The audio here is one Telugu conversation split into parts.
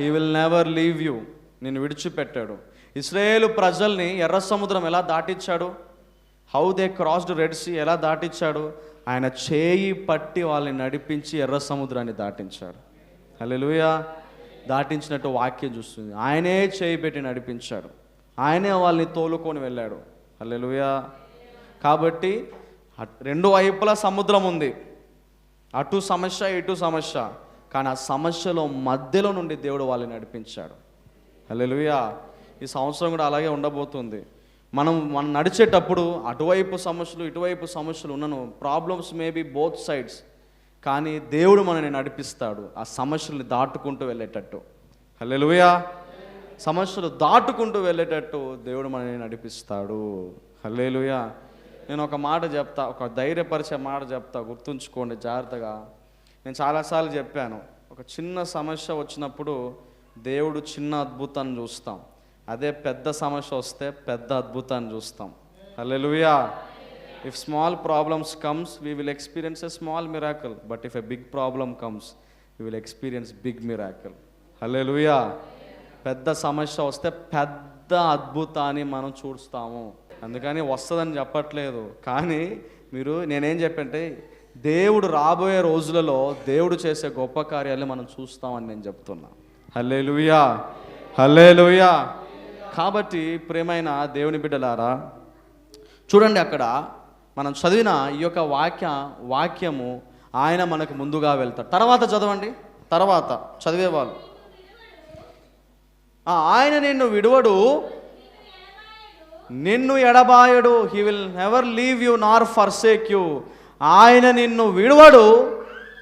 నెవర్ లీవ్ యూ నేను విడిచిపెట్టాడు. ఇస్రాయేలు ప్రజల్ని ఎర్ర సముద్రం ఎలా దాటించాడు how they crossed red sea ఎలా దాటించాడు ఆయన చేయి పట్టి వాళ్ళని నడిపించి ఎర్ర సముద్రాన్ని దాటించాడు. హల్లెలూయా దాటించినట్టు వాక్యం చూస్తుంది. ఆయనే చేయి పెట్టి నడిపించాడు. ఆయనే వాళ్ళని తోలుకొని వెళ్ళాడు. హల్లెలూయా కాబట్టి రెండు వైపులా సముద్రం ఉంది. అటు సమస్య ఇటు సమస్య. కానీ ఆ సమస్యలో మధ్యలో నుండి దేవుడు వాళ్ళని నడిపించాడు. హలోయా ఈ సంవత్సరం కూడా అలాగే ఉండబోతుంది. మనం మనం నడిచేటప్పుడు అటువైపు సమస్యలు ఇటువైపు సమస్యలు ఉన్నను ప్రాబ్లమ్స్ మేబీ బోత్ సైడ్స్ కానీ దేవుడు మనల్ని నడిపిస్తాడు ఆ సమస్యల్ని దాటుకుంటూ వెళ్ళేటట్టు. హల్లెలూయా. సమస్యలు దాటుకుంటూ వెళ్ళేటట్టు దేవుడు మనల్ని నడిపిస్తాడు. హల్లేలుయా. నేను ఒక మాట చెప్తా ఒక ధైర్యపరిచే మాట చెప్తా గుర్తుంచుకోండి జాగ్రత్తగా. నేను చాలాసార్లు చెప్పాను ఒక చిన్న సమస్య వచ్చినప్పుడు దేవుడు చిన్న అద్భుతాన్ని చూస్తాం. అదే పెద్ద సమస్య వస్తే పెద్ద అద్భుతాన్ని చూస్తాం. Hallelujah if small problems comes we will experience a small miracle but if a big problem comes we will experience big miracle hallelujah పెద్ద సమస్య వస్తే పెద్ద అద్భుతాన్ని మనం చూస్తాము. అందుకని వస్తుందని చెప్పట్లేదు. కానీ మీరు నేనేం చెప్పంటే దేవుడు రాబోయే రోజులలో దేవుడు చేసే గొప్ప కార్యాలు మనం చూస్తామని నేను చెప్తున్నా. హల్లే హల్లే కాబట్టి ప్రేమైన దేవుని బిడ్డలారా చూడండి అక్కడ మనం చదివిన ఈ యొక్క వాక్య వాక్యము ఆయన మనకు ముందుగా వెళ్తాడు. తర్వాత చదవండి. తర్వాత చదివేవాళ్ళు ఆయన నిన్ను విడువడు నిన్ను ఎడబాయడు. He will never leave you nor forsake you ఆయన నిన్ను విడువడు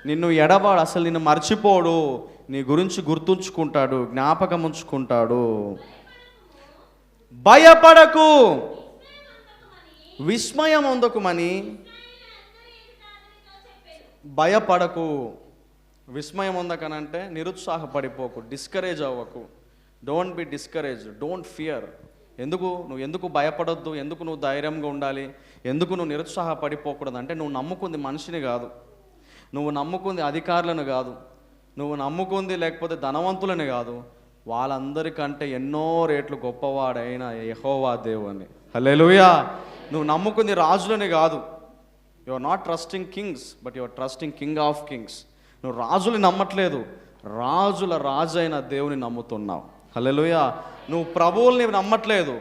నిన్ను ఎడవాడు అసలు నిన్ను మర్చిపోడు నీ గురించి గుర్తుంచుకుంటాడు జ్ఞాపకం ఉంచుకుంటాడు. భయపడకు. విస్మయం ఉందకుమని భయపడకు. విస్మయం ఉందకనంటే నిరుత్సాహపడిపోకు డిస్కరేజ్ అవ్వకు. Don't be discourage don't fear ఎందుకు? నువ్వు ఎందుకు భయపడొద్దు? ఎందుకు నువ్వు ధైర్యంగా ఉండాలి? ఎందుకు నువ్వు నిరుత్సాహపడిపోకూడదు? అంటే నువ్వు నమ్ముకుంది మనిషిని కాదు. నువ్వు నమ్ముకుంది అధికారులను కాదు. నువ్వు నమ్ముకుంది లేకపోతే ధనవంతులని కాదు. వాళ్ళందరికంటే ఎన్నో రేట్లు గొప్పవాడైన యహోవా దేవుని హలేలుయా నువ్వు నమ్ముకుంది రాజులని కాదు. You are not trusting kings but you are trusting king of kings నువ్వు రాజుని నమ్మట్లేదు. రాజుల రాజు అయిన దేవుని నమ్ముతున్నావు. హల్లెలూయా. నువ్వు ప్రభువుల్ని నమ్మట్లేదు.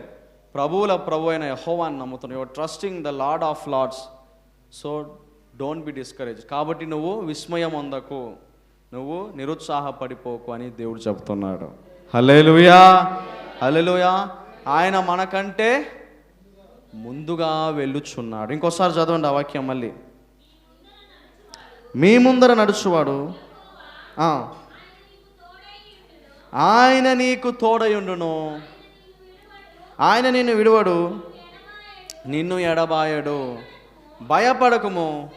ప్రభువుల ప్రభు అయిన యహోవాన్ని నమ్ముతున్నావు. Your trusting the lord of lords so don't be discourage కాబట్టి నువ్వు విస్మయం అందకు. నువ్వు నిరుత్సాహపడిపోకు అని దేవుడు చెప్తున్నాడు హలేలుయా హలేలుయా ఆయన మనకంటే ముందుగా వెళ్ళుచున్నాడు. ఇంకోసారి చదవండి ఆ వాక్యం మళ్ళీ. మీ ముందర నడుచువాడు. ఆయన నీకు తోడయుండును ఆయన నిన్ను విడువడు నిన్ను ఎడబాయడు. భయపడకుము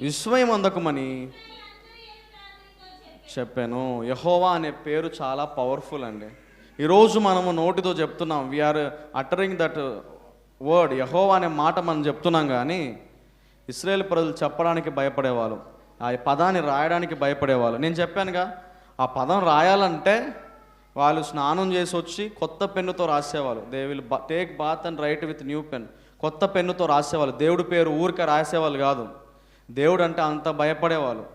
విస్మయం అందకమని చెప్పాను. యహోవా అనే పేరు చాలా పవర్ఫుల్ అండి. ఈరోజు మనము నోటితో చెప్తున్నాం వీఆర్ అటరింగ్ దట్ వర్డ్ యహోవా అనే మాట మనం చెప్తున్నాం కానీ ఇస్రాయేల్ ప్రజలు చెప్పడానికి భయపడేవాళ్ళు ఆ పదాన్ని రాయడానికి భయపడేవాళ్ళు. నేను చెప్పానుగా ఆ పదం రాయాలంటే వాళ్ళు స్నానం చేసి వచ్చి కొత్త పెన్నుతో రాసేవాళ్ళు. They will take bath and write with new pen కొత్త పెన్నుతో రాసేవాళ్ళు. దేవుడి పేరు ఊరికే రాసేవాళ్ళు కాదు. దేవుడు అంటే అంత భయపడేవాళ్ళు.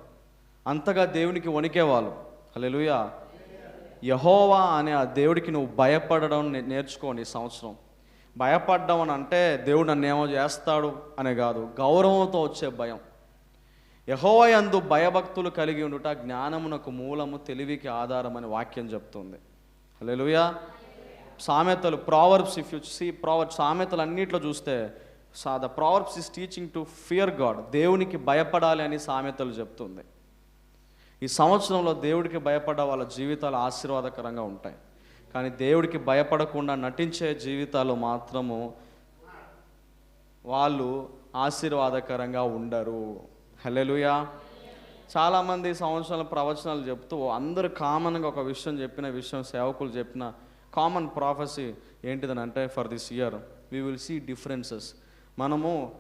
అంతగా దేవునికి వణికేవాళ్ళు. హలెలుయా యహోవా అనే ఆ దేవుడికి నువ్వు భయపడడం నేర్చుకోండి ఈ సంవత్సరం. భయపడ్డం అని అంటే దేవుడు నన్ను ఏమో చేస్తాడు అనే కాదు. గౌరవంతో వచ్చే భయం. యహోవయందు భయభక్తులు కలిగి ఉండుట జ్ఞానమునకు మూలము తెలివికి ఆధారమని వాక్యం చెప్తుంది. హలోయా సామెతలు proverbs if you see proverb సామెతలు అన్నిట్లో చూస్తే saw the proverbs is teaching to fear God దేవునికి భయపడాలి అని సామెతలు చెప్తుంది. ఈ సంవత్సరంలో దేవుడికి భయపడ్డ వాళ్ళ జీవితాలు ఆశీర్వాదకరంగా ఉంటాయి. కానీ దేవుడికి భయపడకుండా నటించే జీవితాలు మాత్రము వాళ్ళు ఆశీర్వాదకరంగా ఉండరు. హలెలుయా చాలామంది ఈ సంవత్సరాల ప్రవచనాలు చెప్తూ అందరూ కామన్గా ఒక విషయం చెప్పిన విషయం సేవకులు చెప్పిన కామన్ ప్రాఫెసీ ఏంటిదని అంటే for this year we will see differences మనము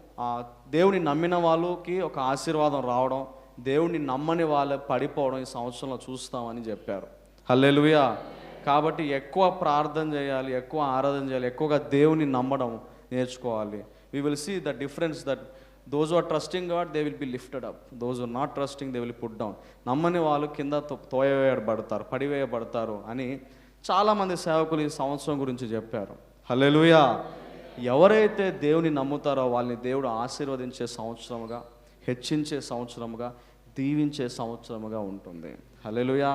దేవుని నమ్మిన వాళ్ళకి ఒక ఆశీర్వాదం రావడం దేవుడిని నమ్మని వాళ్ళు పడిపోవడం ఈ సంవత్సరంలో చూస్తామని చెప్పారు. హల్లెలుయా. కాబట్టి ఎక్కువ ప్రార్థన చేయాలి ఎక్కువ ఆరాధన చేయాలి ఎక్కువగా దేవుని నమ్మడం నేర్చుకోవాలి. We will see the difference that those are trusting God they will be lifted up those are not trusting they will put down నమ్మని వాళ్ళు కింద తో- తోయవేయబడతారు పడివేయబడతారు అని చాలామంది సేవకులు ఈ సంవత్సరం గురించి చెప్పారు. హలెలుయా ఎవరైతే దేవుని నమ్ముతారో వాళ్ళని దేవుడు ఆశీర్వదించే సంవత్సరముగా హెచ్చించే సంవత్సరముగా దీవించే సంవత్సరముగా ఉంటుంది. హలెలుయా